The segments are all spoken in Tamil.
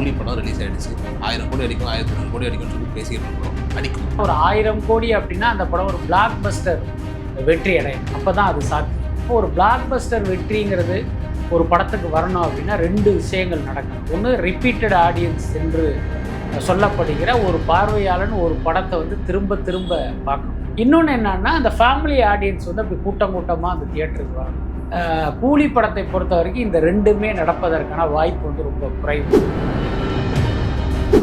கூலி படம் ரிலீஸ் ஆயிடுச்சு. ஆயிரம் கோடி அடிக்கும் ஆயிரத்தி நூறு கோடி அடிக்கும்னு சொல்லி பேசிட்டு இருக்கோம் அடிக்கும். ஒரு ஆயிரம் கோடி அப்படின்னா அந்த படம் ஒரு பிளாக் பஸ்டர் வெற்றி அடையும் அப்போ தான் அது சாத்தியம். இப்போ ஒரு பிளாக் பஸ்டர் வெற்றிங்கிறது ஒரு படத்துக்கு வரணும் அப்படின்னா ரெண்டு விஷயங்கள் நடக்கணும். ஒன்று ரிப்பீட்டட் ஆடியன்ஸ் என்று சொல்லப்படுகிற ஒரு பார்வையாளன் ஒரு படத்தை வந்து திரும்ப திரும்ப பார்க்கணும். இன்னொன்று என்னன்னா அந்த ஃபேமிலி ஆடியன்ஸ் வந்து அப்படி கூட்டம் கூட்டமாக அந்த தியேட்டருக்கு வரணும் கூலி படத்தை பொறுத்த வரைக்கும் இந்த ரெண்டுமே நடப்பதற்கான வாய்ப்பு வந்து ரொம்ப குறைவு.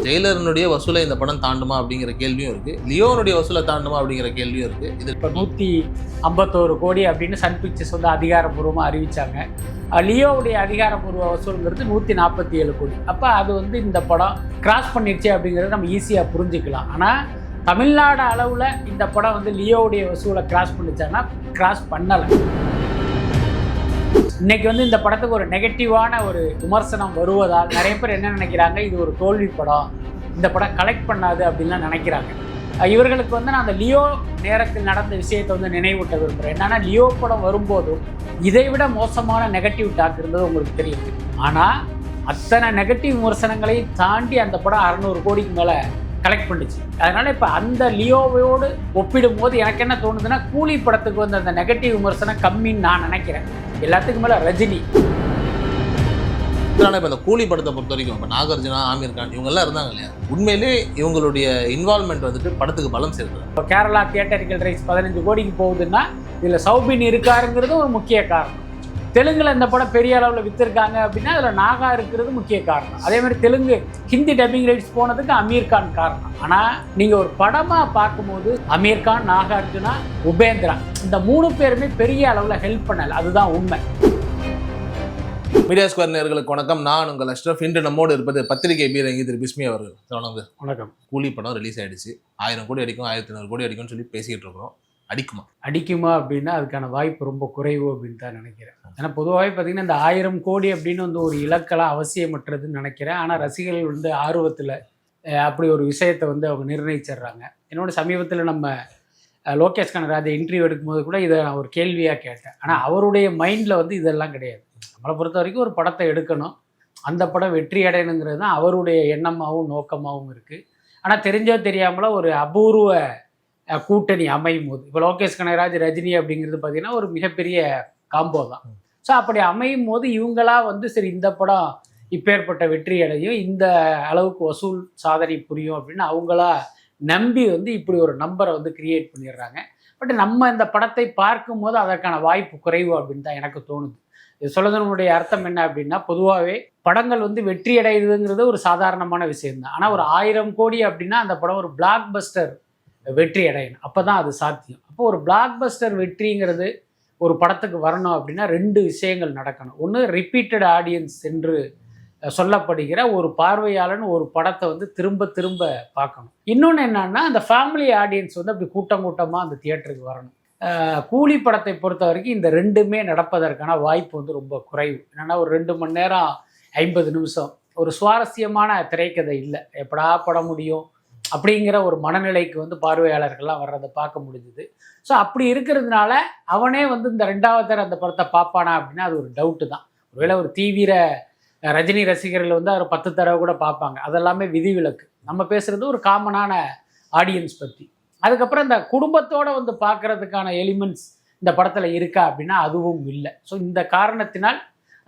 ஜெயிலரனுடைய வசூலை இந்த படம் தாண்டுமா அப்படிங்கிற கேள்வியும் இருக்கு. லியோனுடைய வசூலை தாண்டுமா அப்படிங்கிற கேள்வியும் இருக்கு. இது இப்போ நூற்றி ஐம்பத்தோரு கோடி அப்படின்னு சன் பிக்சர்ஸ் வந்து அதிகாரப்பூர்வமாக அறிவிச்சாங்க. லியோவுடைய அதிகாரப்பூர்வ வசூலுங்கிறது நூற்றி நாற்பத்தி ஏழு கோடி. அப்போ அது வந்து இந்த படம் கிராஸ் பண்ணிடுச்சு அப்படிங்கிறத நம்ம ஈஸியாக புரிஞ்சுக்கலாம். ஆனால் தமிழ்நாடு அளவில் இந்த படம் வந்து லியோவுடைய வசூலை கிராஸ் பண்ணிச்சான்னா கிராஸ் பண்ணலை. இன்னைக்கு வந்து இந்த படத்துக்கு ஒரு நெகட்டிவான ஒரு விமர்சனம் வருவதால் நிறைய பேர் என்ன நினைக்கிறாங்க? இது ஒரு தோல்வி படம் இந்த படம் கலெக்ட் பண்ணாது அப்படின்லாம் நினைக்கிறாங்க. இவர்களுக்கு வந்து நான் அந்த லியோ நேரத்தில் நடந்த விஷயத்தை வந்து நினைவூட்ட விரும்புகிறேன் என்னன்னா லியோ படம் வரும்போதும் இதை விட மோசமான நெகட்டிவ் டாக் இருந்தது உங்களுக்கு தெரியும். ஆனால் அத்தனை நெகட்டிவ் விமர்சனங்களையும் தாண்டி அந்த படம் அறநூறு கோடிக்கு மேலே கலெக்ட் பண்ணுச்சு. அதனால் இப்போ அந்த லியோவோடு ஒப்பிடும்போது எனக்கு என்ன தோணுதுன்னா கூலி படத்துக்கு வந்து அந்த நெகட்டிவ் விமர்சனம் கம்மின்னு நான் நினைக்கிறேன். எல்லாத்துக்கும் மேலே ரஜினி. ஆனால் இப்போ இந்த கூலி படத்தை பொறுத்த வரைக்கும் இப்போ நாகார்ஜுனா ஆமீர் கான் இவங்க எல்லாம் இருந்தாங்க இல்லையா? உண்மையிலே இவங்களுடைய இன்வால்மெண்ட் வந்துட்டு படத்துக்கு பலம் சேர்க்குது இப்போ கேரளா தியேட்டரிக்கல் ரைட்ஸ் பதினஞ்சு கோடிக்கு போகுதுன்னா இதில் சௌபின் இருக்காருங்கிறது ஒரு முக்கிய காரணம். தெலுங்குல இந்த படம் பெரிய அளவில் வித்திருக்காங்க அப்படின்னா அதில் நாகா இருக்கிறது முக்கிய காரணம். அதே மாதிரி தெலுங்கு ஹிந்தி டப்பிங் ரைட்ஸ் போனதுக்கு அமீர் கான் காரணம். ஆனால் நீங்கள் ஒரு படமாக பார்க்கும்போது அமீர் கான் நாகார்ஜுனா உபேந்திரா இந்த மூணு பேருமே பெரிய அளவில் ஹெல்ப் பண்ணலை. அதுதான் உண்மை. மீடியா ஸ்கொயர் நேர்களுக்கு வணக்கம். நான் உங்கள் அஷ்ரஃப் இன்று நம்மோடு இருப்பது பத்திரிகை பீரங்கி திரு பிஸ்மி அவர்கள். தொடர்ந்து வணக்கம். கூலி படம் ரிலீஸ் ஆயிடுச்சு. ஆயிரம் கோடி அடிக்கும் ஆயிரத்தி ஐநூறு கோடி அடிக்கும்னு சொல்லி பேசிக்கிட்டு இருக்கிறோம். அடிக்குமா? அடிக்குமா அப்படின்னா அதுக்கான வாய்ப்பு ரொம்ப குறைவு அப்படின்னு தான் நினைக்கிறேன். ஏன்னா பொதுவாகவே பார்த்தீங்கன்னா இந்த ஆயிரம் கோடி அப்படின்னு வந்து ஒரு இலக்கெல்லாம் அவசியமற்றதுன்னு நினைக்கிறேன். ஆனால் ரசிகர்கள் வந்து ஆர்வத்தில் அப்படி ஒரு விஷயத்தை வந்து அவங்க நிர்ணயிச்சிடுறாங்க. என்னோட சமீபத்தில் நம்ம லோகேஷ் கனகராஜை இன்டர்வியூ எடுக்கும்போது கூட இதை நான் ஒரு கேள்வியாக கேட்டேன். ஆனால் அவருடைய மைண்டில் வந்து இதெல்லாம் கிடையாது. நம்மளை பொறுத்த வரைக்கும் ஒரு படத்தை எடுக்கணும். அந்த படம் வெற்றி அடையணுங்கிறது தான் அவருடைய எண்ணமாகவும் நோக்கமாகவும் இருக்குது ஆனால் தெரிஞ்சோ தெரியாமலோ ஒரு அபூர்வ கூட்டணி அமையும் போது. இப்போ லோகேஷ் கனகராஜ் ரஜினி அப்படிங்கிறது பார்த்தீங்கன்னா ஒரு மிகப்பெரிய காம்போ தான். ஸோ அப்படி அமையும் போது இவங்களா வந்து சரி இந்த படம் இப்பேற்பட்ட வெற்றி அடையும் இந்த அளவுக்கு வசூல் சாதனை புரியும் அப்படின்னு அவங்களா நம்பி வந்து இப்படி ஒரு நம்பரை வந்து கிரியேட் பண்ணிடுறாங்க. பட் நம்ம இந்த படத்தை பார்க்கும் போது அதற்கான வாய்ப்பு குறைவு அப்படின்னு தான் எனக்கு தோணுது. இது சொல்லுதனுடைய அர்த்தம் என்ன அப்படின்னா பொதுவாகவே படங்கள் வந்து வெற்றி அடையுதுங்கிறது ஒரு சாதாரணமான விஷயம்தான். ஆனால் ஒரு ஆயிரம் கோடி அப்படின்னா அந்த படம் ஒரு பிளாக் பஸ்டர் வெற்றி அடையணும். அப்போ தான் அது சாத்தியம். அப்போ ஒரு பிளாக் பஸ்டர் வெற்றிங்கிறது ஒரு படத்துக்கு வரணும் அப்படின்னா ரெண்டு விஷயங்கள் நடக்கணும். ஒன்று ரிப்பீட்டட் ஆடியன்ஸ் என்று சொல்லப்படுகிற ஒரு பார்வையாளன் ஒரு படத்தை வந்து திரும்ப திரும்ப பார்க்கணும். இன்னொன்று என்னன்னா அந்த ஃபேமிலி ஆடியன்ஸ் வந்து அப்படி கூட்டம் கூட்டமாக அந்த தியேட்டருக்கு வரணும். கூலி படத்தை பொறுத்த வரைக்கும் இந்த ரெண்டுமே நடப்பதற்கான வாய்ப்பு வந்து ரொம்ப குறைவு. என்னென்னா ஒரு ரெண்டு மணி நேரம் ஐம்பது நிமிஷம். ஒரு சுவாரஸ்யமான திரைக்கதை இல்லை. எப்படா படம் முடியும்? அப்படிங்கிற ஒரு மனநிலைக்கு வந்து பார்வையாளர்கள்லாம் வர்றதை பார்க்க முடிஞ்சுது. ஸோ அப்படி இருக்கிறதுனால அவனே வந்து இந்த ரெண்டாவது தர அந்த படத்தை பார்ப்பானா அப்படின்னா அது ஒரு டவுட்டு தான். ஒருவேளை ஒரு தீவிர ரஜினி ரசிகர்கள் வந்து அவர் பத்து தடவை கூட பார்ப்பாங்க. அதெல்லாமே விதிவிலக்கு. நம்ம பேசுறது ஒரு காமனான ஆடியன்ஸ் பற்றி அதுக்கப்புறம் இந்த குடும்பத்தோடு வந்து பார்க்கறதுக்கான எலிமெண்ட்ஸ் இந்த படத்தில் இருக்கா அப்படின்னா அதுவும் இல்லை. ஸோ இந்த காரணத்தினால்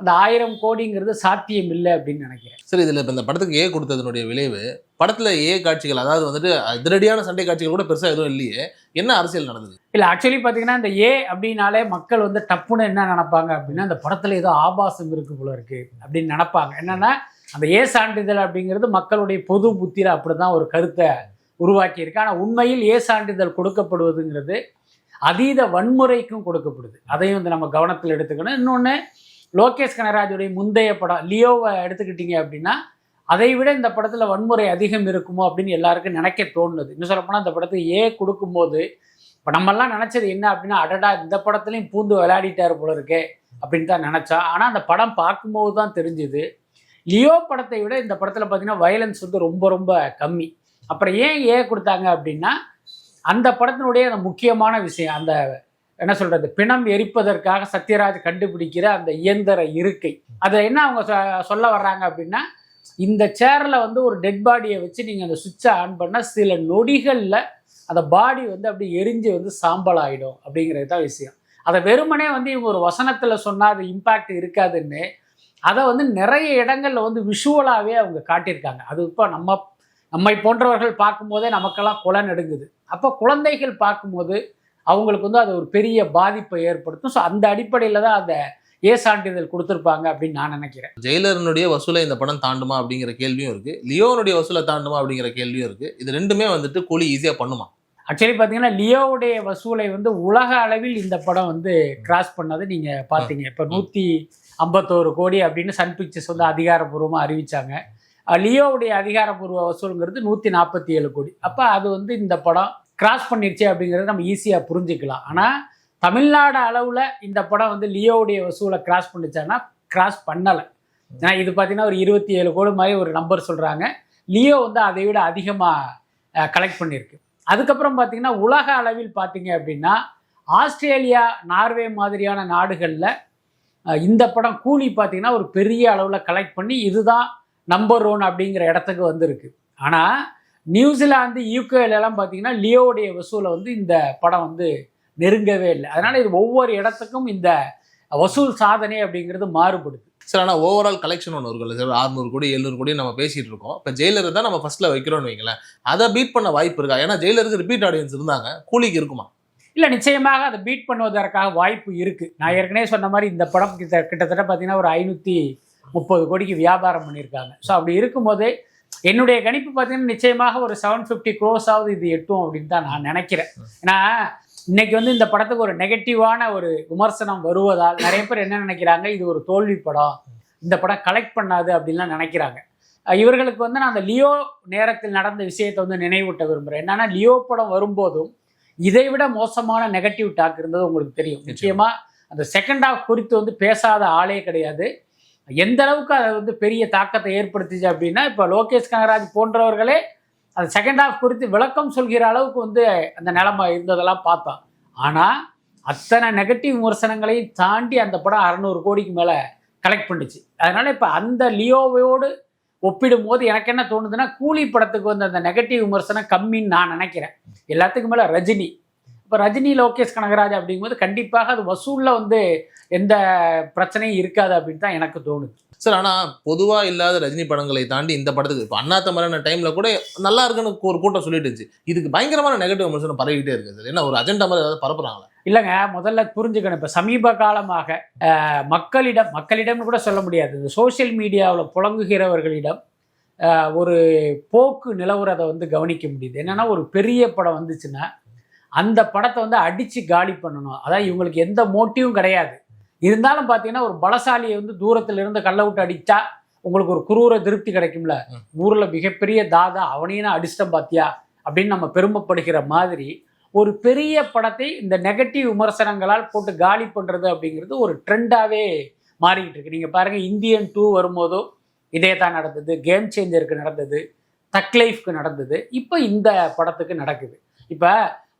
அந்த ஆயிரம் கோடிங்கிறது சாத்தியம் இல்லை அப்படின்னு நினைக்கிறேன். சரி இதில் இப்போ இந்த படத்துக்கு ஏ கொடுத்ததனுடைய விளைவு படத்தில் ஏ காட்சிகள் அதாவது வந்துட்டு அதிரடியான சண்டை காட்சிகள் கூட பெருசாக எதுவும் இல்லையே. என்ன அரசியல் நடந்தது? இல்லை ஆக்சுவலி பார்த்தீங்கன்னா இந்த ஏ அப்படின்னாலே மக்கள் வந்து டப்புன்னு என்ன நினைப்பாங்க அப்படின்னா அந்த படத்தில் ஏதோ ஆபாசம் இருக்கு போல இருக்கு அப்படின்னு நினைப்பாங்க. என்னன்னா அந்த ஏ சான்றிதழ் அப்படிங்கிறது மக்களுடைய பொது புத்தியில் அப்படி தான் ஒரு கருத்தை உருவாக்கியிருக்கு. ஆனால் உண்மையில் ஏ சான்றிதழ் கொடுக்கப்படுவதுங்கிறது அதீத வன்முறைக்கும் கொடுக்கப்படுது. அதையும் வந்து நம்ம கவனத்தில் எடுத்துக்கணும். இன்னொன்று லோகேஷ் கனராஜுடைய முந்தைய படம் லியோவை எடுத்துக்கிட்டீங்க அப்படின்னா அதை விட இந்த படத்தில் வன்முறை அதிகம் இருக்குமோ அப்படின்னு எல்லாருக்கும் நினைக்க தோணுது. இன்னும் சொல்லப்போனால் இந்த படத்துக்கு ஏ கொடுக்கும்போது இப்போ நம்மெல்லாம் நினச்சது என்ன அப்படின்னா அடடா இந்த படத்துலையும் பூந்து விளையாடிட்டார் போல இருக்கே அப்படின்னு தான் நினச்சா. ஆனால் அந்த படம் பார்க்கும்போது தான் தெரிஞ்சுது. லியோ படத்தை விட இந்த படத்தில் பார்த்தீங்கன்னா வயலன்ஸ் வந்து ரொம்ப ரொம்ப கம்மி. அப்புறம் ஏன் ஏ கொடுத்தாங்க அப்படின்னா அந்த படத்தினுடைய அந்த முக்கியமான விஷயம் அந்த என்ன சொல்கிறது பிணம் எரிப்பதற்காக சத்யராஜ் கண்டுபிடிக்கிற அந்த இயந்திர இருக்கை. அதை என்ன அவங்க சொல்ல வர்றாங்க அப்படின்னா இந்த சேரில் வந்து ஒரு டெட் பாடியை வச்சு நீங்கள் அந்த சுவிட்சை ஆன் பண்ணால் சில நொடிகளில் அந்த பாடி வந்து அப்படியே எரிஞ்சு வந்து சாம்பல் ஆகிடும் அப்படிங்கிறது தான் விஷயம். அதை வெறுமனே வந்து இவங்க ஒரு வசனத்தில் சொன்னால் அது இம்பேக்ட் இருக்காதுன்னு அதை வந்து நிறைய இடங்களில் வந்து விஷுவலாகவே அவங்க காட்டியிருக்காங்க. அது இப்போ நம்ம நம்மை போன்றவர்கள் பார்க்கும்போதே நமக்கெல்லாம் குலை நடுங்குது. அப்போ குழந்தைகள் பார்க்கும்போது அவங்களுக்கு வந்து அது ஒரு பெரிய பாதிப்பை ஏற்படுத்தும். ஸோ அந்த அடிப்படையில் தான் அதை ஏ சான்றிதழ் கொடுத்துருப்பாங்க அப்படின்னு நான் நினைக்கிறேன். ஜெயிலரனுடைய வசூலை இந்த படம் தாண்டுமா அப்படிங்கிற கேள்வியும் இருக்கு. லியோனுடைய வசூலை தாண்டுமா அப்படிங்கிற கேள்வியும் இருக்கு. இது ரெண்டுமே வந்துட்டு கூலி ஈஸியா பண்ணுமா? ஆக்சுவலி பார்த்தீங்கன்னா லியோவுடைய வசூலை வந்து உலக அளவில் இந்த படம் வந்து கிராஸ் பண்ணதை நீங்கள் பார்த்தீங்க இப்போ நூற்றி ஐம்பத்தோரு கோடி அப்படின்னு சன் பிக்சர்ஸ் வந்து அதிகாரப்பூர்வமாக அறிவிச்சாங்க. அஹ் லியோவுடைய அதிகாரப்பூர்வ வசூலுங்கிறது நூற்றி நாற்பத்தி ஏழு கோடி. அப்போ அது வந்து இந்த படம் கிராஸ் பண்ணிருச்சு அப்படிங்கிறத நம்ம ஈஸியாக புரிஞ்சுக்கலாம். ஆனால் தமிழ்நாடு அளவில் இந்த படம் வந்து லியோவுடைய வசூலை கிராஸ் பண்ணிச்சான்னா கிராஸ் பண்ணலை. ஏன்னா இது பார்த்தீங்கன்னா ஒரு இருபத்தி ஏழு கோடி மாதிரி ஒரு நம்பர் சொல்கிறாங்க லியோ வந்து அதை விட அதிகமாக கலெக்ட் பண்ணியிருக்கு அதுக்கப்புறம் பார்த்தீங்கன்னா உலக அளவில் பார்த்தீங்க அப்படின்னா ஆஸ்திரேலியா நார்வே மாதிரியான நாடுகளில் இந்த படம் கூலி பார்த்தீங்கன்னா ஒரு பெரிய அளவில் கலெக்ட் பண்ணி இதுதான் நம்பர் ஒன் அப்படிங்கிற இடத்துக்கு வந்திருக்கு. ஆனால் நியூசிலாந்து யூகேலெல்லாம் பார்த்தீங்கன்னா லியோவுடைய வசூலை வந்து இந்த படம் வந்து நெருங்கவே இல்லை. அதனால இது ஒவ்வொரு இடத்துக்கும் இந்த வசூல் சாதனை அப்படிங்கிறது மாறுபடுது. சார் ஆனால் ஓவரால் கலெக்ஷன் ஒன்று இருக்குல்ல சார் அறுநூறு கோடி எழுநூறு கோடி நம்ம பேசிட்டு இருக்கோம். இப்போ ஜெயிலர் தான் நம்ம ஃபர்ஸ்ட்ல வைக்கிறோம்னு வைங்களேன். அதை பீட் பண்ண வாய்ப்பு இருக்கா? ஏன்னா ஜெயிலருக்கு ரிப்பீட் ஆடியன்ஸ் இருந்தாங்க. கூலிக்கு இருக்குமா? இல்லை நிச்சயமாக அதை பீட் பண்ணுவதற்காக வாய்ப்பு இருக்குது நான் ஏற்கனவே சொன்ன மாதிரி இந்த படம் கிட்ட கிட்டத்தட்ட பார்த்தீங்கன்னா ஒரு ஐநூற்றி முப்பது கோடிக்கு வியாபாரம் பண்ணியிருக்காங்க. ஸோ அப்படி இருக்கும்போது என்னுடைய கணிப்பு பார்த்தீங்கன்னா நிச்சயமாக ஒரு செவன் ஃபிஃப்டி க்ரோஸாவது இது எட்டும் அப்படின்னு தான் நான் நினைக்கிறேன். ஏன்னா இன்னைக்கு வந்து இந்த படத்துக்கு ஒரு நெகட்டிவான ஒரு விமர்சனம் வருவதால் நிறைய பேர் என்ன நினைக்கிறாங்க? இது ஒரு தோல்வி படம். இந்த படம் கலெக்ட் பண்ணாது அப்படின்லாம் நினைக்கிறாங்க. இவர்களுக்கு வந்து நான் அந்த லியோ நேரத்தில் நடந்த விஷயத்தை வந்து நினைவூட்ட விரும்புகிறேன் என்னன்னா லியோ படம் வரும்போதும் இதை விட மோசமான நெகட்டிவ் டாக் இருந்தது உங்களுக்கு தெரியும். நிச்சயமா. அந்த செகண்ட் ஹாஃப் குறித்து வந்து பேசாத ஆளே கிடையாது. எந்த அளவுக்கு அதை வந்து பெரிய தாக்கத்தை ஏற்படுத்துச்சு அப்படின்னா இப்போ லோகேஷ் கனகராஜ் போன்றவர்களே அந்த செகண்ட் ஹாஃப் குறித்து விளக்கம் சொல்கிற அளவுக்கு வந்து அந்த நிலமை இருந்ததெல்லாம் பார்த்தோம். ஆனால் அத்தனை நெகட்டிவ் விமர்சனங்களையும் தாண்டி அந்த படம் அறநூறு கோடிக்கு மேலே கலெக்ட் பண்ணுச்சு. அதனால் இப்போ அந்த லியோவோடு ஒப்பிடும் போது எனக்கு என்ன தோணுதுன்னா கூலி படத்துக்கு வந்து அந்த நெகட்டிவ் விமர்சனம் கம்மின்னு நான் நினைக்கிறேன். எல்லாத்துக்கும் மேலே ரஜினி. இப்போ ரஜினி லோகேஷ் கனகராஜ் அப்படிங்கும்போது கண்டிப்பாக அது வசூலில் வந்து எந்த பிரச்சனையும் இருக்காது அப்படின்னு தான் எனக்கு தோணுது. சார் ஆனால் பொதுவாக இல்லாத ரஜினி படங்களை தாண்டி இந்த படத்துக்கு இப்போ அண்ணாத்த மாதிரியான டைமில் கூட நல்லா இருக்குன்னு ஒரு கூட்டம் சொல்லிட்டு இருந்துச்சு. இதுக்கு பயங்கரமான நெகட்டிவ் விமர்சனம் பரவிக்கிட்டே இருக்குது சார். என்ன ஒரு அஜெண்டா மாதிரி ஏதாவது பரப்புறாங்களா? இல்லைங்க முதல்ல புரிஞ்சுக்கணும். இப்போ சமீப காலமாக மக்களிடம் மக்களிடம்னு கூட சொல்ல முடியாது. இந்த சோஷியல் மீடியாவில் புழங்குகிறவர்களிடம் ஒரு போக்கு நிலவுறதை வந்து கவனிக்க முடியுது. என்னென்னா ஒரு பெரிய படம் வந்துச்சுன்னா அந்த படத்தை வந்து அடித்து காலி பண்ணணும். அதான் இவங்களுக்கு எந்த மோட்டிவும் கிடையாது. இருந்தாலும் பார்த்தீங்கன்னா ஒரு பலசாலியை வந்து தூரத்துல இருந்து கல்லை விட்டு அடித்தா உங்களுக்கு ஒரு குரூர திருப்தி கிடைக்கும்ல. ஊரில் மிகப்பெரிய தாதா அவனையும் அடிச்சிட்டேன் பாத்தியா? அப்படின்னு நம்ம பெருமைப்படுகிற மாதிரி ஒரு பெரிய படத்தை இந்த நெகட்டிவ் விமர்சனங்களால் போட்டு காலி பண்ணுறது அப்படிங்கிறது ஒரு ட்ரெண்டாகவே மாறிக்கிட்டு இருக்கு. நீங்கள் பாருங்கள் இந்தியன் டூ வரும்போதோ இதே தான் நடந்தது கேம் சேஞ்சருக்கு நடந்தது தக் லைஃப்க்கு நடந்தது. இப்போ இந்த படத்துக்கு நடக்குது. இப்போ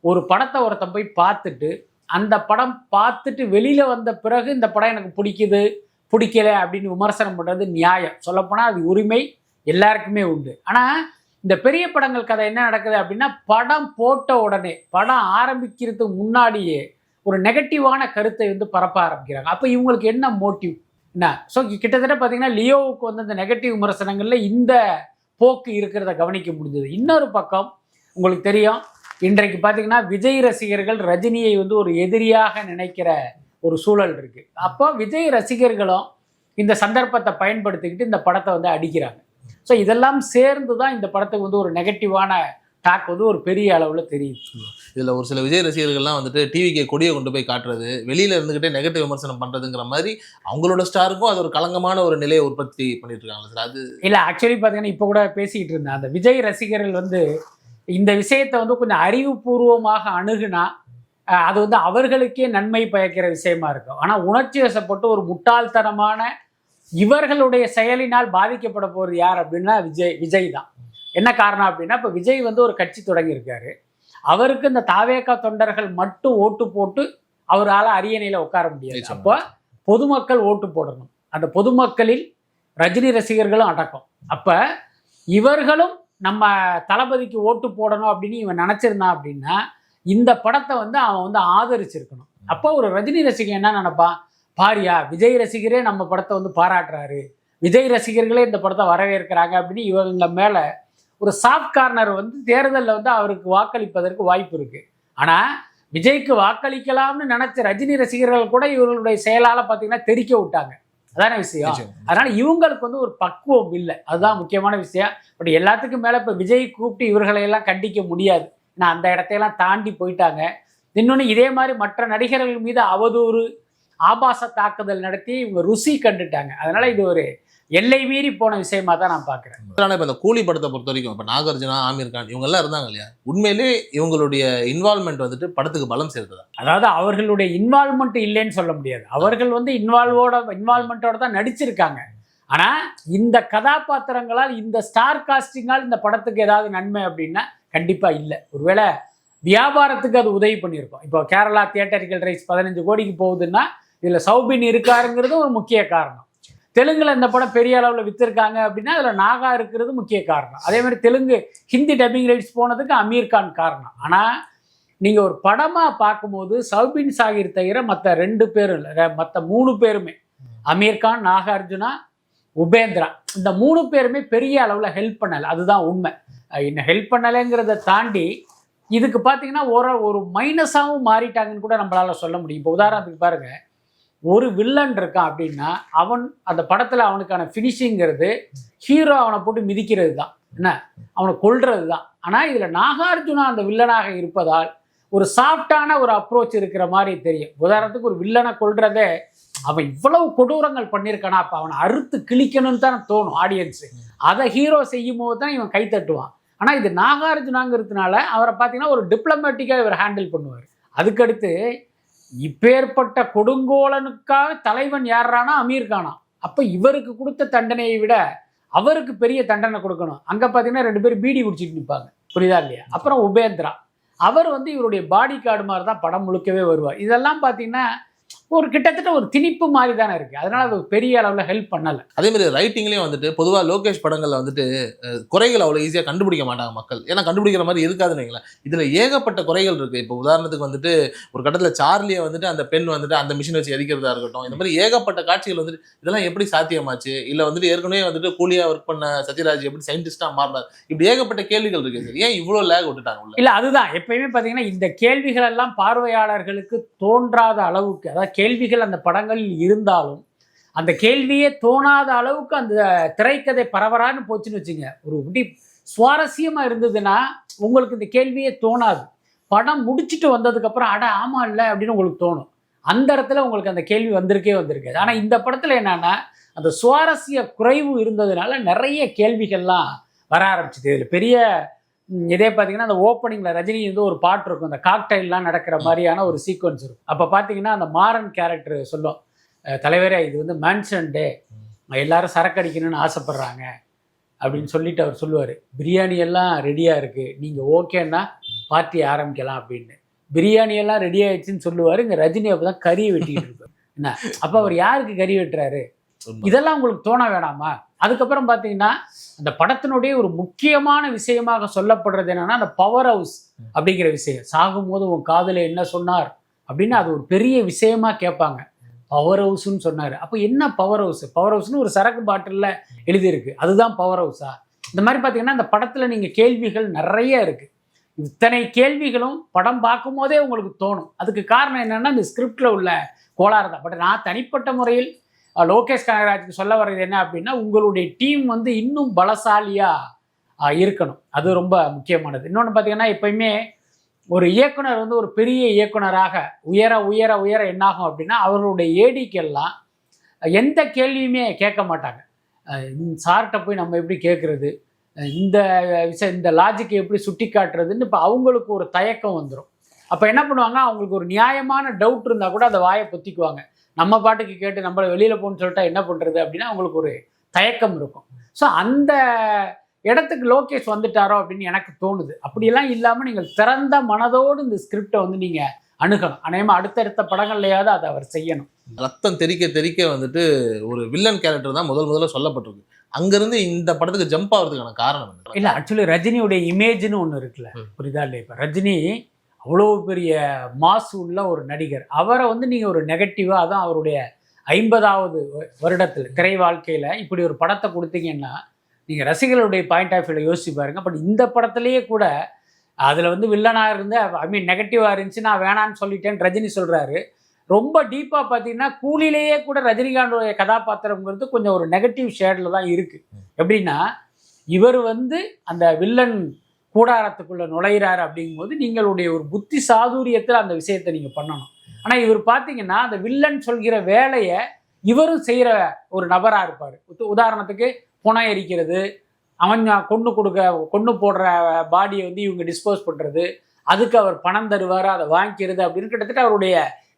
ஒரு படத்தை ஒருத்தன் போய் பார்த்துட்டு அந்த படம் பார்த்துட்டு வெளியில் வந்த பிறகு இந்த படம் எனக்கு பிடிக்குது பிடிக்கல அப்படின்னு விமர்சனம் பண்ணுறது நியாயம். சொல்லப்போனால் அது உரிமை எல்லாருக்குமே உண்டு. ஆனால் இந்த பெரிய படங்கள் கதை என்ன நடக்குது அப்படின்னா படம் போட்ட உடனே படம் ஆரம்பிக்கிறதுக்கு முன்னாடியே ஒரு நெகட்டிவான கருத்தை வந்து பரப்ப ஆரம்பிக்கிறாங்க. அப்போ இவங்களுக்கு என்ன மோட்டிவ்? என்ன? ஸோ கிட்டத்தட்ட பார்த்தீங்கன்னா லியோவுக்கு வந்து இந்த நெகட்டிவ் விமர்சனங்களில் இந்த போக்கு இருக்கிறத கவனிக்க முடிஞ்சது. இன்னொரு பக்கம் உங்களுக்கு தெரியும் இன்றைக்கு பார்த்தீங்கன்னா விஜய் ரசிகர்கள் ரஜினியை வந்து ஒரு எதிரியாக நினைக்கிற ஒரு சூழல் இருக்கு. அப்போ விஜய் ரசிகர்களும் இந்த சந்தர்ப்பத்தை பயன்படுத்திக்கிட்டு இந்த படத்தை வந்து அடிக்கிறாங்க. ஸோ இதெல்லாம் சேர்ந்து தான் இந்த படத்துக்கு வந்து ஒரு நெகட்டிவான டாக் வந்து ஒரு பெரிய அளவில் தெரியுது. இதில் ஒரு சில விஜய் ரசிகர்கள்லாம் வந்துட்டு டிவிக்கு கொடியை கொண்டு போய் காட்டுறது வெளியில இருந்துகிட்டே நெகட்டிவ் விமர்சனம் பண்றதுங்கிற மாதிரி அவங்களோட ஸ்டாருக்கும் அது ஒரு களங்கமான ஒரு நிலையை உற்பத்தி பண்ணிட்டு இருக்காங்க சார். அது இல்லை ஆக்சுவலி பார்த்தீங்கன்னா இப்போ கூட பேசிக்கிட்டு இருந்தேன். அந்த விஜய் ரசிகர்கள் வந்து இந்த விஷயத்தை வந்து கொஞ்சம் அறிவுபூர்வமாக அணுகுனா அது வந்து அவர்களுக்கே நன்மை பயக்கிற விஷயமா இருக்கும். ஆனால் உணர்ச்சி வசப்பட்டு ஒரு முட்டாள்தனமான இவர்களுடைய செயலினால் பாதிக்கப்பட போகிறது யார் அப்படின்னா விஜய் விஜய் தான். என்ன காரணம் அப்படின்னா இப்போ விஜய் வந்து ஒரு கட்சி தொடங்கியிருக்காரு. அவருக்கு இந்த தாவேக்கா தொண்டர்கள் மட்டும் ஓட்டு போட்டு அவரால் அரியணையில் உட்கார முடியாது. அப்போ பொதுமக்கள் ஓட்டு போடணும். அந்த பொதுமக்களில் ரஜினி ரசிகர்களும் அடக்கம். அப்போ இவர்களும் நம்ம தளபதிக்கு ஓட்டு போடணும் அப்படின்னு இவன் நினச்சிருந்தான் அப்படின்னா இந்த படத்தை வந்து அவன் வந்து ஆதரிச்சிருக்கணும். அப்போ ஒரு ரஜினி ரசிகன் என்ன நினைப்பான் பாரியா விஜய் ரசிகரே நம்ம படத்தை வந்து பாராட்டுறாரு. விஜய் ரசிகர்களே இந்த படத்தை வரவேற்கிறாங்க அப்படின்னு இவங்க மேலே ஒரு சாஃப்ட் கார்னர் வந்து தேர்தலில் வந்து அவருக்கு வாக்களிப்பதற்கு வாய்ப்பு இருக்குது ஆனால் விஜய்க்கு வாக்களிக்கலாம்னு நினச்ச ரஜினி ரசிகர்கள் கூட இவர்களுடைய செயலால் பார்த்தீங்கன்னா தெரிக்க விட்டாங்க. அதான விஷயம். அதனால இவங்களுக்கு வந்து ஒரு பக்குவம் இல்லை. அதுதான் முக்கியமான விஷயம். பட் எல்லாத்துக்கும் மேலே இப்போ விஜய் கூப்பிட்டு இவர்களை எல்லாம் கண்டிக்க முடியாது. ஏன்னா அந்த இடத்தையெல்லாம் தாண்டி போயிட்டாங்க. இன்னொன்று இதே மாதிரி மற்ற நடிகர்கள் மீது அவதூறு ஆபாச தாக்குதல் நடத்தி இவங்க ருசி கண்டுட்டாங்க. அதனால இது ஒரு எல்லை மீறி போன விஷயமா தான் நான் பார்க்குறேன். ஆனா இப்ப இந்த கூலி படத்தை பொறுத்த வரைக்கும் இப்ப நாகார்ஜுனா ஆமீர் கான் இவங்க எல்லாம் இருந்தாங்க இல்லையா? உண்மையிலே இவங்களுடைய இன்வால்மெண்ட் வந்துட்டு படத்துக்கு பலம் சேர்த்ததா? அதாவது அவர்களுடைய இன்வால்மெண்ட் இல்லைன்னு சொல்ல முடியாது. அவர்கள் வந்து இன்வால்வோட இன்வால்மெண்ட்டோட தான் நடிச்சிருக்காங்க. ஆனால் இந்த கதாபாத்திரங்களால் இந்த ஸ்டார் காஸ்டிங்கால் இந்த படத்துக்கு ஏதாவது நன்மை அப்படின்னா கண்டிப்பாக இல்லை. ஒருவேளை வியாபாரத்துக்கு அது உதவி பண்ணியிருக்கோம். இப்போ கேரளா தியேட்டரிக்கல் ரைஸ் பதினஞ்சு கோடிக்கு போகுதுன்னா இதில் சௌபின் இருக்காருங்கிறது ஒரு முக்கிய காரணம். தெலுங்கில் இந்த படம் பெரிய அளவில் விற்றுருக்காங்க அப்படின்னா அதில் நாகா இருக்கிறது முக்கிய காரணம். அதே மாதிரி தெலுங்கு ஹிந்தி டப்பிங் ரைட்ஸ் போனதுக்கு அமீர் கான் காரணம். ஆனால் நீங்கள் ஒரு படமாக பார்க்கும்போது சௌபின் சாகிர் தவிர மற்ற ரெண்டு பேரும் இல்லை மற்ற மூணு பேருமே அமீர் கான் நாகார்ஜுனா உபேந்திரா இந்த மூணு பேருமே பெரிய அளவில் ஹெல்ப் பண்ணலை. அதுதான் உண்மை. இன்னும் ஹெல்ப் பண்ணலைங்கிறத தாண்டி இதுக்கு பார்த்தீங்கன்னா ஒரு ஒரு மைனஸாகவும் மாறிட்டாங்கன்னு கூட நம்மளால் சொல்ல முடியும். இப்போ உதாரணத்துக்கு பாருங்கள் ஒரு வில்லன் இருக்கான் அப்படின்னா அவன் அந்த படத்தில் அவனுக்கான ஃபினிஷிங்கிறது ஹீரோ அவனை போட்டு மிதிக்கிறது தான் என்ன? அவனை கொள்றது தான் ஆனால் இதில் நாகார்ஜுனா அந்த வில்லனாக இருப்பதால் ஒரு சாஃப்டான ஒரு அப்ரோச் இருக்கிற மாதிரி தெரியும். உதாரணத்துக்கு ஒரு வில்லனை கொள்றதே அவன் இவ்வளவு கொடூரங்கள் பண்ணியிருக்கானா அப்போ அவனை அறுத்து கிழிக்கணும்னு தான் தோணும் ஆடியன்ஸு அதை ஹீரோ செய்யும் போது தான் இவன் கை தட்டுவான். ஆனால் இது நாகார்ஜுனாங்கிறதுனால அவரை பார்த்தீங்கன்னா ஒரு டிப்ளமேட்டிக்காக இவர் ஹேண்டில் பண்ணுவார். அதுக்கடுத்து இப்பேற்பட்ட கொடுங்கோலனுக்காக தலைவன் யாரானா அமீர் கானா. அப்போ இவருக்கு கொடுத்த தண்டனையை விட அவருக்கு பெரிய தண்டனை கொடுக்கணும். அங்கே பார்த்தீங்கன்னா ரெண்டு பேரும் பீடி குடிச்சிட்டு நிற்பாங்க புரியுதா இல்லையா? அப்புறம் உபேந்திரா. அவர் வந்து இவருடைய பாடி கார்டு மாதிரி தான் படம் முழுக்கவே வருவார். இதெல்லாம் பார்த்தீங்கன்னா ஒரு கிட்டத்தட்ட ஒரு திணிப்பு மாதிரி தானே இருக்குது அதனால அது பெரிய அளவில் ஹெல்ப் பண்ணலை. அதே மாதிரி ரைட்டிங்லயும் வந்துட்டு பொதுவா லோகேஷ் படங்கள்ல வந்துட்டு குறைகள் அவ்வளவு ஈஸியா கண்டுபிடிக்க மாட்டாங்க மக்கள். ஏன்னா கண்டுபிடிக்கிற மாதிரி இருக்காதுன்னு வைங்களேன். இதுல ஏகப்பட்ட குறைகள் இருக்கு. இப்போ உதாரணத்துக்கு வந்துட்டு ஒரு கட்டத்துல சார்லியை வந்துட்டு அந்த பெண் வந்துட்டு அந்த மிஷின் வச்சு எரிக்கிறதா இருக்கட்டும் இந்த மாதிரி ஏகப்பட்ட காட்சிகள் வந்துட்டு இதெல்லாம் எப்படி சாத்தியமாச்சு? இல்ல வந்துட்டு ஏற்கனவே வந்துட்டு கூலியா ஒர்க் பண்ண சத்யராஜ் எப்படி சயின்டிஸ்டா மாறினார்? இப்படி ஏகப்பட்ட கேள்விகள் இருக்கு சார். ஏன் இவ்வளவு லேக் விட்டுட்டாங்க இல்லை அதுதான். எப்பயுமே பார்த்தீங்கன்னா இந்த கேள்விகள் எல்லாம் பார்வையாளர்களுக்கு தோன்றாத அளவுக்கு அதாவது கேள்விகள் அந்த படங்களில் இருந்தாலும் அந்த கேள்வியே தோணாத அளவுக்கு அந்த திரைக்கதை பரவரான்னு போச்சுன்னு வச்சுங்க. ஒரு இப்படி சுவாரஸ்யமாக இருந்ததுன்னா உங்களுக்கு இந்த கேள்வியே தோணாது. படம் முடிச்சுட்டு வந்ததுக்கப்புறம் அட ஆமாம் இல்லை அப்படின்னு உங்களுக்கு தோணும். அந்த இடத்துல உங்களுக்கு அந்த கேள்வி வந்திருக்கே வந்திருக்காது. ஆனால் இந்த படத்தில் என்னன்னா அந்த சுவாரஸ்ய குறைவு இருந்ததுனால நிறைய கேள்விகள்லாம் வர ஆரம்பிச்சுது. இதில் பெரிய இதே பார்த்தீங்கன்னா அந்த ஓப்பனிங்கில் ரஜினி வந்து ஒரு பாட்டு இருக்கும். அந்த காக்டைல்லாம் நடக்கிற மாதிரியான ஒரு சீக்வன்ஸ் இருக்கும். அப்போ பார்த்தீங்கன்னா அந்த மாறன் கேரக்டர் சொல்லும். "அஹ், தலைவரே இது வந்து மேன்ஷன் டே எல்லாரும் சரக்கு அடிக்கணும்னு ஆசைப்படுறாங்க. அப்படின்னு சொல்லிட்டு அவர் சொல்லுவார். பிரியாணி எல்லாம் ரெடியாக இருக்குது நீங்கள் ஓகேன்னா பார்ட்டி ஆரம்பிக்கலாம் அப்படின்னு. பிரியாணி எல்லாம் ரெடி ஆயிடுச்சுன்னு சொல்லுவார். இங்கே ரஜினி அப்போ தான் கறி வெட்டிக்கிட்டு இருப்பார் என்ன? அப்போ அவர் யாருக்கு கறி வெட்டுறாரு. இதெல்லாம் உங்களுக்கு தோண வேணாமா? அதுக்கப்புறம் பார்த்தீங்கன்னா அந்த படத்தினுடைய ஒரு முக்கியமான விஷயமாக சொல்லப்படுறது என்னன்னா அந்த பவர் ஹவுஸ் அப்படிங்கிற விஷயம். சாகும்போது உன் காதுல என்ன சொன்னார் அப்படின்னு அது ஒரு பெரிய விஷயமா கேட்பாங்க. பவர் ஹவுஸ்னு சொன்னார். அப்போ என்ன பவர் ஹவுஸ் பவர் ஹவுஸ்னு ஒரு சரக்கு பாட்டிலில் எழுதியிருக்கு. அதுதான் பவர் ஹவுஸா இந்த மாதிரி பார்த்தீங்கன்னா அந்த படத்தில் நீங்கள் கேள்விகள் நிறைய இருக்கு. இத்தனை கேள்விகளும் படம் பார்க்கும் போதே உங்களுக்கு தோணும். அதுக்கு காரணம் என்னன்னா இந்த ஸ்கிரிப்டில் உள்ள கோளாறு தான். பட் நான் தனிப்பட்ட முறையில் லோகேஷ் கனகராஜுக்கு சொல்ல வர்றது என்ன அப்படின்னா உங்களுடைய டீம் வந்து இன்னும் பலசாலியாக இருக்கணும். அது ரொம்ப முக்கியமானது. இன்னொன்று பார்த்தீங்கன்னா எப்பயுமே ஒரு இயக்குனர் வந்து ஒரு பெரிய இயக்குனராக உயர உயர உயர என்னாகும் அப்படின்னா அவர்களுடைய ஏடிக்கெல்லாம் எந்த கேள்வியுமே கேட்க மாட்டாங்க. சார்கிட்ட போய் நம்ம எப்படி கேட்குறது இந்த விஷயம் இந்த லாஜிக்கை எப்படி சுட்டி காட்டுறதுன்னு இப்போ அவங்களுக்கு ஒரு தயக்கம் வந்துடும் அப்போ என்ன பண்ணுவாங்க அவங்களுக்கு ஒரு நியாயமான டவுட் இருந்தால் கூட அதை வாயை பொத்திக்குவாங்க. நம்ம பாட்டுக்கு கேட்டு நம்மளை வெளியில் போகணும்னு சொல்லிட்டா என்ன பண்ணுறது அப்படின்னா அவங்களுக்கு ஒரு தயக்கம் இருக்கும். ஸோ அந்த இடத்துக்கு லோகேஷ் வந்துட்டாரோ அப்படின்னு எனக்கு தோணுது. அப்படியெல்லாம் இல்லாமல் நீங்கள் திறந்த மனதோடு இந்த ஸ்கிரிப்டை வந்து நீங்கள் அணுகணும். அநேகமாக அடுத்தடுத்த படங்கள்லையாவது அதை அவர் செய்யணும். ரத்தம் தெறிக்க தெறிக்க வந்துட்டு ஒரு வில்லன் கேரக்டர் தான் முதல் முதல்ல சொல்லப்பட்டிருக்கு. அங்கிருந்து இந்த படத்துக்கு ஜம்ப் ஆகிறதுக்கான காரணம்? இல்லை ஆக்சுவலி ரஜினியுடைய இமேஜ்னு ஒன்று இருக்குல்ல. ம். புரியுதா இல்லை இப்போ ரஜினி அவ்வளோ பெரிய மாசு உள்ள ஒரு நடிகர். அவரை வந்து நீங்கள் ஒரு நெகட்டிவாக தான் அவருடைய ஐம்பதாவது வருடத்தில் திரை வாழ்க்கையில் இப்படி ஒரு படத்தை கொடுத்தீங்கன்னா நீங்கள் ரசிகர்களுடைய பாயிண்ட் ஆஃப் வியூவில் யோசிச்சு பாருங்க. பட் இந்த படத்துலேயே கூட அதில் வந்து வில்லனாக இருந்து ஐ மீன் நெகட்டிவாக இருந்துச்சு நான் வேணான்னு சொல்லிட்டேன்னு ரஜினி சொல்கிறாரு ரொம்ப டீப்பாக பார்த்தீங்கன்னா கூலிலேயே கூட ரஜினிகாந்தோடைய கதாபாத்திரங்கிறது கொஞ்சம் ஒரு நெகட்டிவ் ஷேடில் தான் இருக்குது எப்படின்னா இவர் வந்து அந்த வில்லன் கூடாரத்துக்குள்ள நுழையிறாரு அப்படிங்கும்போது நீங்களுடைய ஒரு புத்தி சாதுரியத்தில் அந்த விஷயத்தை நீங்கள் பண்ணணும். ஆனால் இவர் பார்த்தீங்கன்னா அந்த வில்லன் சொல்கிற வேலையை இவரும் செய்கிற ஒரு நபராக இருப்பார். உதாரணத்துக்கு புனை எரிக்கிறது அவன் கொண்டு கொடுக்க கொண்டு போடுற பாடியை வந்து இவங்க டிஸ்போஸ் பண்ணுறது அதுக்கு அவர் பணம் தருவார் அதை வாங்கிக்கிறது அப்படின்னு கிட்டத்தட்ட அவருடைய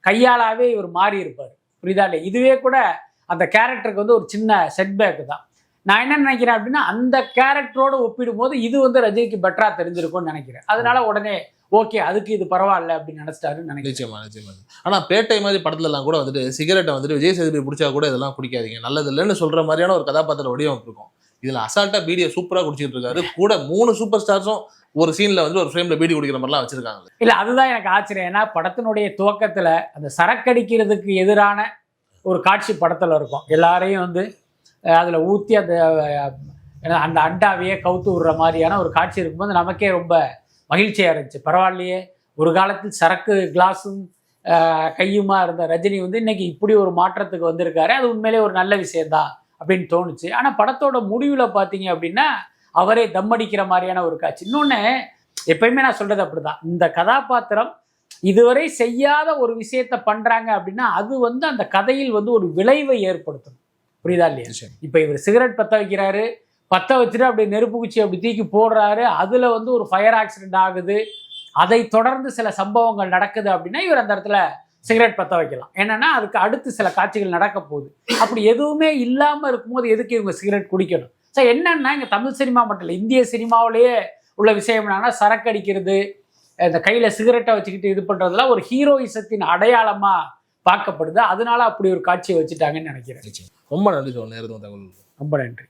கையாலாவே இவர் மாறி இருப்பார் புரியுதா இல்லை இதுவே கூட அந்த கேரக்டருக்கு வந்து ஒரு சின்ன செட்பேக் தான். நான் என்ன நினைக்கிறேன் அப்படின்னா அந்த கேரக்டரோட ஒப்பிடும்போது இது வந்து ரஜினிக்கு பெட்டரா தெரிஞ்சிருக்கும்னு நினைக்கிறேன். அதனால உடனே ஓகே அதுக்கு இது பரவாயில்ல அப்படின்னு நினைச்சிட்டாருன்னு நினைக்கிறேன். நிச்சயமா நிச்சயமா. ஆனா பேட்டை மாதிரி படத்துல எல்லாம் கூட வந்துட்டு சிகரெட்டை வந்துட்டு விஜய் சேதுபதி பிடிச்சா கூட இதெல்லாம் குடிக்காதீங்க நல்லது இல்லைன்னு சொல்ற மாதிரியான ஒரு கதாபாத்திர வடிவமைப்பு இருக்கும். இதுல அசால்ட்டா பீடியை சூப்பரா குடிச்சிட்டு இருக்காரு. கூட மூணு சூப்பர் ஸ்டார்ஸும் ஒரு சீன்ல வந்து ஒரு ஃப்ரேம்ல பீடி குடிக்கிற மாதிரிலாம் வச்சிருக்காங்க. இல்ல அதுதான் எனக்கு ஆச்சரியம். ஏன்னா படத்தினுடைய துவக்கத்துல அந்த சரக்கடிக்கிறதுக்கு எதிரான ஒரு காட்சி படத்துல இருக்கும். எல்லாரையும் வந்து அதில் ஊற்றி அந்த அந்த அண்டாவையே கவுத்து விடுற மாதிரியான ஒரு காட்சி இருக்கும்போது நமக்கே ரொம்ப மகிழ்ச்சியாக இருந்துச்சு. பரவாயில்லையே. ஒரு காலத்தில் சரக்கு கிளாஸும் கையுமாக கையுமா இருந்த ரஜினி வந்து இன்னைக்கு இப்படி ஒரு மாற்றத்துக்கு வந்திருக்காரு. அது உண்மையிலே ஒரு நல்ல விஷயம்தான் அப்படின்னு தோணுச்சு. ஆனால் படத்தோட முடிவில் பார்த்தீங்க அப்படின்னா அவரே தம் அடிக்கிற மாதிரியான ஒரு காட்சி. இன்னொன்று எப்பயுமே நான் சொல்றது அப்படிதான். இந்த கதாபாத்திரம் இதுவரை செய்யாத ஒரு விஷயத்த பண்ணுறாங்க அப்படின்னா அது வந்து அந்த கதையில் வந்து ஒரு விளைவை ஏற்படுத்தணும் புரியுதா இல்லையா. இப்போ இவர் சிகரெட் பற்ற வைக்கிறாரு பற்ற வச்சுட்டு அப்படி நெருப்பு குச்சி அப்படி தூக்கி போடுறாரு அதுல வந்து ஒரு ஃபயர் ஆக்சிடென்ட் ஆகுது. அதை தொடர்ந்து சில சம்பவங்கள் நடக்குது அப்படின்னா இவர் அந்த இடத்துல சிகரெட் பற்ற வைக்கலாம். என்னன்னா அதுக்கு அடுத்து சில காட்சிகள் நடக்க போகுது. அப்படி எதுவுமே இல்லாம இருக்கும்போது எதுக்கு இவங்க சிகரெட் குடிக்கணும்? சார் என்னன்னா இங்க தமிழ் சினிமா மட்டும் இல்லை இந்திய சினிமாவிலேயே உள்ள விஷயம் என்னன்னா சரக்கு அடிக்கிறது இந்த கையில சிகரெட்டை வச்சுக்கிட்டு இது பண்றதுலாம் ஒரு ஹீரோயிசத்தின் அடையாளமா பார்க்கப்படுது. அதனால அப்படி ஒரு காட்சியை வச்சுட்டாங்கன்னு நினைக்கிறேன். ரொம்ப நன்றி சார் நேரத்துக்கு தகவல் ரொம்ப நன்றி.